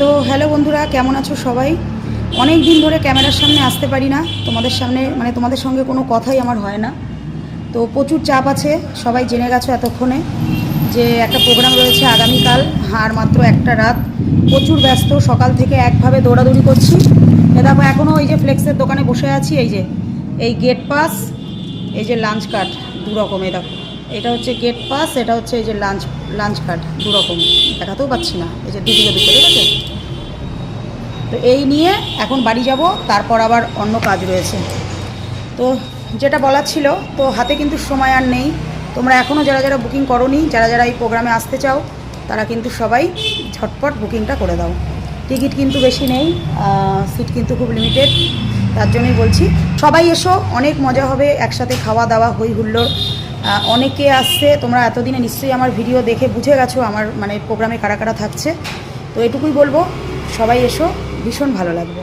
তো হ্যালো বন্ধুরা, কেমন আছো সবাই? অনেক দিন ধরে ক্যামেরার সামনে আসতে পারি না, তোমাদের সামনে মানে তোমাদের সঙ্গে কোনো কথাই আমার হয় না। তো প্রচুর চাপ আছে, সবাই জেনে গেছো এতক্ষণে যে একটা প্রোগ্রাম রয়েছে আগামীকাল, আর মাত্র একটা রাত। প্রচুর ব্যস্ত, সকাল থেকে একভাবে দৌড়াদৌড়ি করছি। এ দেখো এখনও ওই যে ফ্লেক্সের দোকানে বসে আছি, এই যে, এই গেট পাস এই যে লাঞ্চ কার্ড দু রকম এই দেখো। এটা হচ্ছে গেট পাস এটা হচ্ছে এই যে লাঞ্চ লাঞ্চ কার্ড দু রকম দেখাতেও পাচ্ছি না। এই যে দুদিকে দুটো ঠিক আছে? তো এই নিয়ে এখন বাড়ি যাব, তারপর আবার অন্য কাজ রয়েছে। তো যেটা বলার ছিল, তো হাতে কিন্তু সময় আর নেই। তোমরা এখনও যারা যারা বুকিং করনি, যারা যারা এই প্রোগ্রামে আসতে চাও, তারা কিন্তু সবাই ঝটপট বুকিংটা করে দাও। টিকিট কিন্তু বেশি নেই সিট কিন্তু খুব লিমিটেড তার জন্যই বলছি। সবাই এসো, অনেক মজা হবে, একসাথে খাওয়া দাওয়া হই হুল্লোড় অনেকে আসছে তোমরা এতদিনে নিশ্চয়ই আমার ভিডিও দেখে বুঝে গেছো আমার মানে প্রোগ্রামে কারা কারা থাকছে। তো এটুকুই বলব, সবাই এসো, ভীষণ ভালো লাগবে।